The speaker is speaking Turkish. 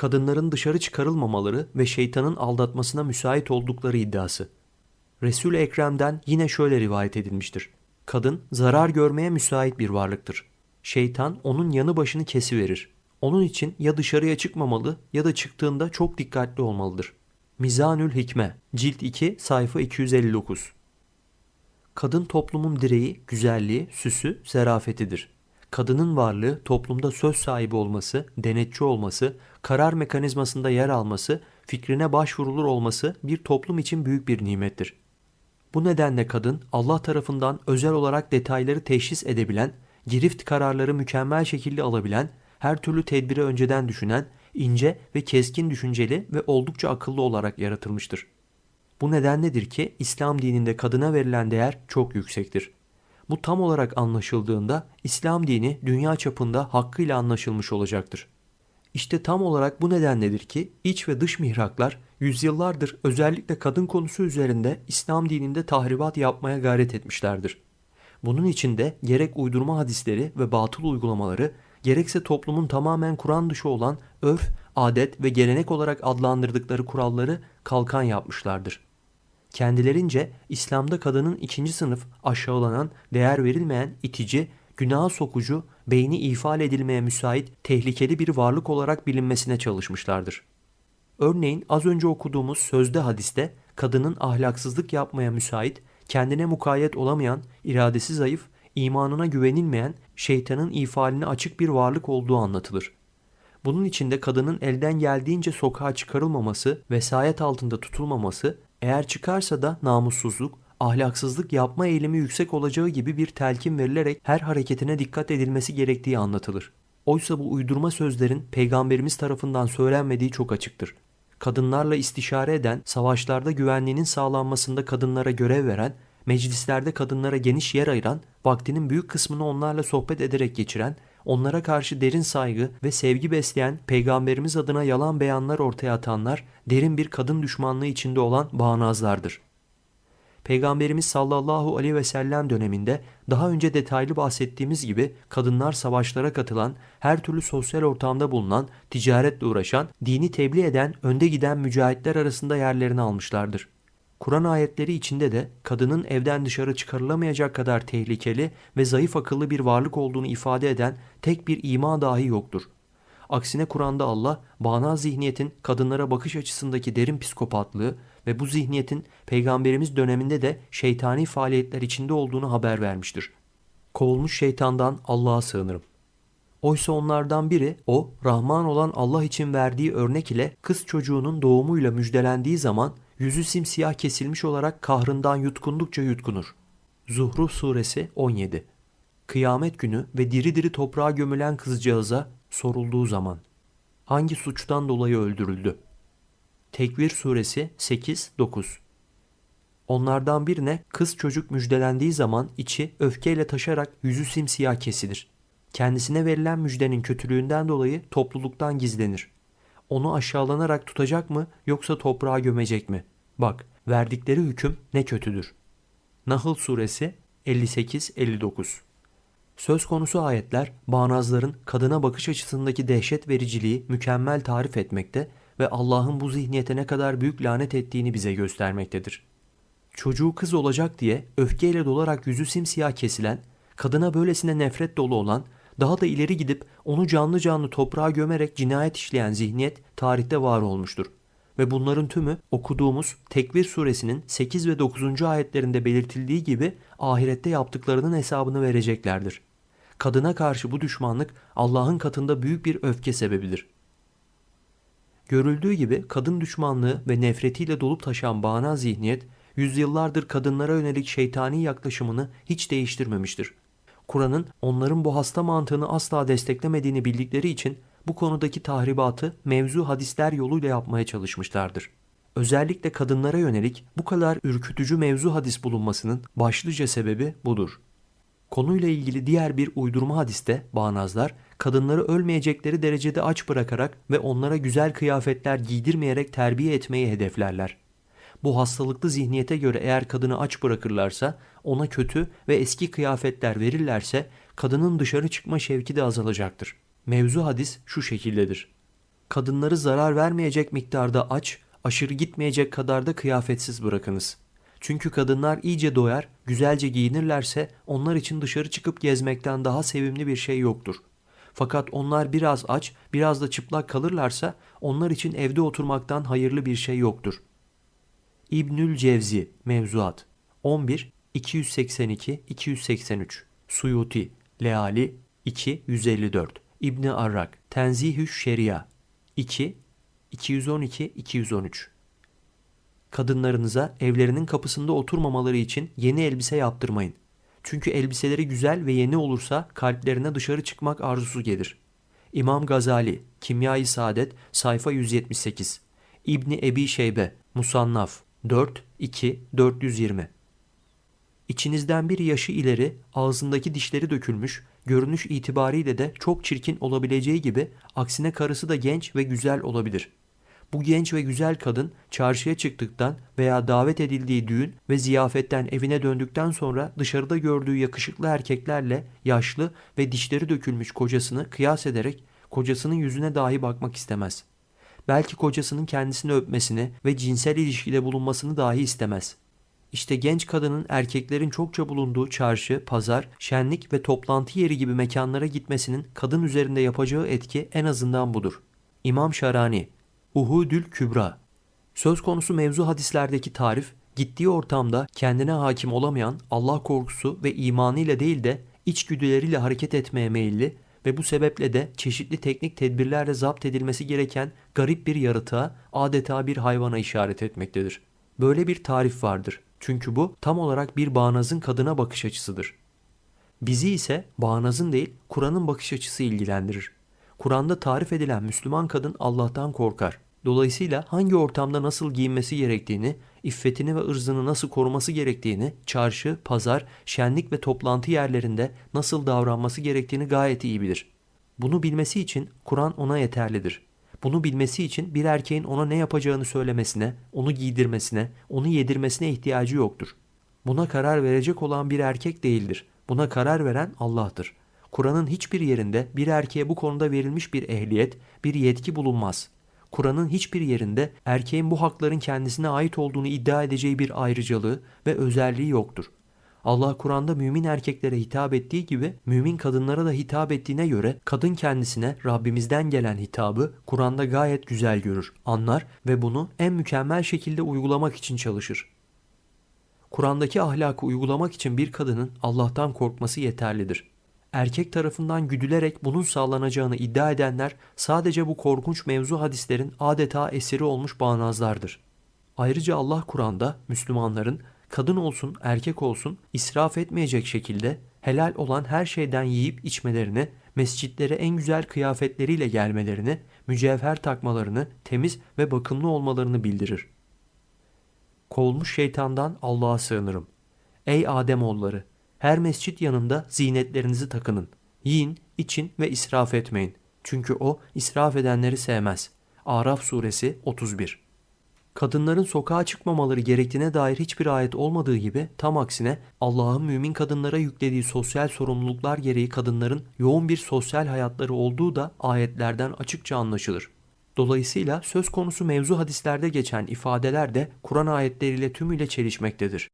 kadınların dışarı çıkarılmamaları ve şeytanın aldatmasına müsait oldukları iddiası. Resul-i Ekrem'den yine şöyle rivayet edilmiştir. Kadın zarar görmeye müsait bir varlıktır. Şeytan onun yanı başını kesiverir. Onun için ya dışarıya çıkmamalı ya da çıktığında çok dikkatli olmalıdır. Mizanül Hikme Cilt 2 sayfa 259 Kadın toplumun direği, güzelliği, süsü, zerafetidir. Kadının varlığı toplumda söz sahibi olması, denetçi olması, karar mekanizmasında yer alması, fikrine başvurulur olması bir toplum için büyük bir nimettir. Bu nedenle kadın Allah tarafından özel olarak detayları teşhis edebilen, girift kararları mükemmel şekilde alabilen, her türlü tedbiri önceden düşünen, ince ve keskin düşünceli ve oldukça akıllı olarak yaratılmıştır. Bu nedenledir ki İslam dininde kadına verilen değer çok yüksektir. Bu tam olarak anlaşıldığında İslam dini dünya çapında hakkıyla anlaşılmış olacaktır. İşte tam olarak bu nedenledir ki iç ve dış mihraklar yüzyıllardır özellikle kadın konusu üzerinde İslam dininde tahribat yapmaya gayret etmişlerdir. Bunun içinde gerek uydurma hadisleri ve batıl uygulamaları, gerekse toplumun tamamen Kur'an dışı olan örf, adet ve gelenek olarak adlandırdıkları kuralları kalkan yapmışlardır. Kendilerince İslam'da kadının ikinci sınıf, aşağılanan, değer verilmeyen, itici, günaha sokucu, beyni ifade edilmeye müsait, tehlikeli bir varlık olarak bilinmesine çalışmışlardır. Örneğin az önce okuduğumuz sözde hadiste kadının ahlaksızlık yapmaya müsait, kendine mukayyet olamayan, iradesi zayıf, imanına güvenilmeyen, şeytanın ifalini açık bir varlık olduğu anlatılır. Bunun içinde kadının elden geldiğince sokağa çıkarılmaması, vesayet altında tutulmaması, eğer çıkarsa da namussuzluk, ahlaksızlık yapma eğilimi yüksek olacağı gibi bir telkin verilerek her hareketine dikkat edilmesi gerektiği anlatılır. Oysa bu uydurma sözlerin peygamberimiz tarafından söylenmediği çok açıktır. Kadınlarla istişare eden, savaşlarda güvenliğinin sağlanmasında kadınlara görev veren, meclislerde kadınlara geniş yer ayıran, vaktinin büyük kısmını onlarla sohbet ederek geçiren, onlara karşı derin saygı ve sevgi besleyen, peygamberimiz adına yalan beyanlar ortaya atanlar, derin bir kadın düşmanlığı içinde olan bağnazlardır. Peygamberimiz sallallahu aleyhi ve sellem döneminde daha önce detaylı bahsettiğimiz gibi kadınlar savaşlara katılan, her türlü sosyal ortamda bulunan, ticaretle uğraşan, dini tebliğ eden, önde giden mücahitler arasında yerlerini almışlardır. Kur'an ayetleri içinde de kadının evden dışarı çıkarılamayacak kadar tehlikeli ve zayıf akıllı bir varlık olduğunu ifade eden tek bir ima dahi yoktur. Aksine Kur'an'da Allah, bağnaz zihniyetin kadınlara bakış açısındaki derin psikopatlığı ve bu zihniyetin peygamberimiz döneminde de şeytani faaliyetler içinde olduğunu haber vermiştir. Kovulmuş şeytandan Allah'a sığınırım. Oysa onlardan biri o Rahman olan Allah için verdiği örnek ile kız çocuğunun doğumuyla müjdelendiği zaman yüzü simsiyah kesilmiş olarak kahrından yutkundukça yutkunur. Zuhruf suresi 17 Kıyamet günü ve diri diri toprağa gömülen kızcağıza sorulduğu zaman hangi suçtan dolayı öldürüldü? Tekvir suresi 8-9 Onlardan birine kız çocuk müjdelendiği zaman içi öfkeyle taşarak yüzü simsiyah kesilir. Kendisine verilen müjdenin kötülüğünden dolayı topluluktan gizlenir. Onu aşağılanarak tutacak mı yoksa toprağa gömecek mi? Bak verdikleri hüküm ne kötüdür. Nahl suresi 58-59 Söz konusu ayetler bağnazların kadına bakış açısındaki dehşet vericiliği mükemmel tarif etmekte ve Allah'ın bu zihniyete ne kadar büyük lanet ettiğini bize göstermektedir. Çocuğu kız olacak diye öfkeyle dolarak yüzü simsiyah kesilen, kadına böylesine nefret dolu olan, daha da ileri gidip onu canlı canlı toprağa gömerek cinayet işleyen zihniyet tarihte var olmuştur. Ve bunların tümü okuduğumuz Tekvir suresinin 8 ve 9. ayetlerinde belirtildiği gibi ahirette yaptıklarının hesabını vereceklerdir. Kadına karşı bu düşmanlık Allah'ın katında büyük bir öfke sebebidir. Görüldüğü gibi kadın düşmanlığı ve nefretiyle dolup taşan bağnaz zihniyet, yüzyıllardır kadınlara yönelik şeytani yaklaşımını hiç değiştirmemiştir. Kur'an'ın onların bu hasta mantığını asla desteklemediğini bildikleri için bu konudaki tahribatı mevzu hadisler yoluyla yapmaya çalışmışlardır. Özellikle kadınlara yönelik bu kadar ürkütücü mevzu hadis bulunmasının başlıca sebebi budur. Konuyla ilgili diğer bir uydurma hadiste bağnazlar kadınları ölmeyecekleri derecede aç bırakarak ve onlara güzel kıyafetler giydirmeyerek terbiye etmeyi hedeflerler. Bu hastalıklı zihniyete göre eğer kadını aç bırakırlarsa, ona kötü ve eski kıyafetler verirlerse kadının dışarı çıkma şevki de azalacaktır. Mevzu hadis şu şekildedir. Kadınları zarar vermeyecek miktarda aç, aşırı gitmeyecek kadar da kıyafetsiz bırakınız. Çünkü kadınlar iyice doyar, güzelce giyinirlerse onlar için dışarı çıkıp gezmekten daha sevimli bir şey yoktur. Fakat onlar biraz aç, biraz da çıplak kalırlarsa onlar için evde oturmaktan hayırlı bir şey yoktur. İbnül Cevzi Mevzuat. 11 282 283 Suyuti Leali 2 154 İbni Arrak Tenzihüş Şeria. 2 212 213 Kadınlarınıza evlerinin kapısında oturmamaları için yeni elbise yaptırmayın. Çünkü elbiseleri güzel ve yeni olursa kalplerine dışarı çıkmak arzusu gelir. İmam Gazali, Kimya-i Saadet, sayfa 178. İbni Ebi Şeybe, Musannaf, 4, 2, 420. İçinizden bir yaşı ileri, ağzındaki dişleri dökülmüş, görünüş itibariyle de çok çirkin olabileceği gibi aksine karısı da genç ve güzel olabilir. Bu genç ve güzel kadın çarşıya çıktıktan veya davet edildiği düğün ve ziyafetten evine döndükten sonra dışarıda gördüğü yakışıklı erkeklerle yaşlı ve dişleri dökülmüş kocasını kıyas ederek kocasının yüzüne dahi bakmak istemez. Belki kocasının kendisini öpmesini ve cinsel ilişkide bulunmasını dahi istemez. İşte genç kadının erkeklerin çokça bulunduğu çarşı, pazar, şenlik ve toplantı yeri gibi mekanlara gitmesinin kadın üzerinde yapacağı etki en azından budur. İmam Şarani, Uhudül Kübra Söz konusu mevzu hadislerdeki tarif, gittiği ortamda kendine hakim olamayan Allah korkusu ve imanıyla değil de içgüdüleriyle hareket etmeye meyilli ve bu sebeple de çeşitli teknik tedbirlerle zapt edilmesi gereken garip bir yaratığa, adeta bir hayvana işaret etmektedir. Böyle bir tarif vardır. Çünkü bu tam olarak bir bağnazın kadına bakış açısıdır. Bizi ise bağnazın değil, Kur'an'ın bakış açısı ilgilendirir. Kur'an'da tarif edilen Müslüman kadın Allah'tan korkar. Dolayısıyla hangi ortamda nasıl giyinmesi gerektiğini, iffetini ve ırzını nasıl koruması gerektiğini, çarşı, pazar, şenlik ve toplantı yerlerinde nasıl davranması gerektiğini gayet iyi bilir. Bunu bilmesi için Kur'an ona yeterlidir. Bunu bilmesi için bir erkeğin ona ne yapacağını söylemesine, onu giydirmesine, onu yedirmesine ihtiyacı yoktur. Buna karar verecek olan bir erkek değildir. Buna karar veren Allah'tır. Kur'an'ın hiçbir yerinde bir erkeğe bu konuda verilmiş bir ehliyet, bir yetki bulunmaz. Kur'an'ın hiçbir yerinde erkeğin bu hakların kendisine ait olduğunu iddia edeceği bir ayrıcalığı ve özelliği yoktur. Allah Kur'an'da mümin erkeklere hitap ettiği gibi mümin kadınlara da hitap ettiğine göre kadın kendisine Rabbimizden gelen hitabı Kur'an'da gayet güzel görür, anlar ve bunu en mükemmel şekilde uygulamak için çalışır. Kur'an'daki ahlakı uygulamak için bir kadının Allah'tan korkması yeterlidir. Erkek tarafından güdülerek bunun sağlanacağını iddia edenler sadece bu korkunç mevzu hadislerin adeta eseri olmuş bağnazlardır. Ayrıca Allah Kur'an'da Müslümanların kadın olsun erkek olsun israf etmeyecek şekilde helal olan her şeyden yiyip içmelerini, mescitlere en güzel kıyafetleriyle gelmelerini, mücevher takmalarını, temiz ve bakımlı olmalarını bildirir. Kovulmuş şeytandan Allah'a sığınırım. Ey Ademoğulları! Her mescit yanında zinetlerinizi takının. Yiyin, için ve israf etmeyin. Çünkü o israf edenleri sevmez. Araf suresi 31 Kadınların sokağa çıkmamaları gerektiğine dair hiçbir ayet olmadığı gibi tam aksine Allah'ın mümin kadınlara yüklediği sosyal sorumluluklar gereği kadınların yoğun bir sosyal hayatları olduğu da ayetlerden açıkça anlaşılır. Dolayısıyla söz konusu mevzu hadislerde geçen ifadeler de Kur'an ayetleriyle tümüyle çelişmektedir.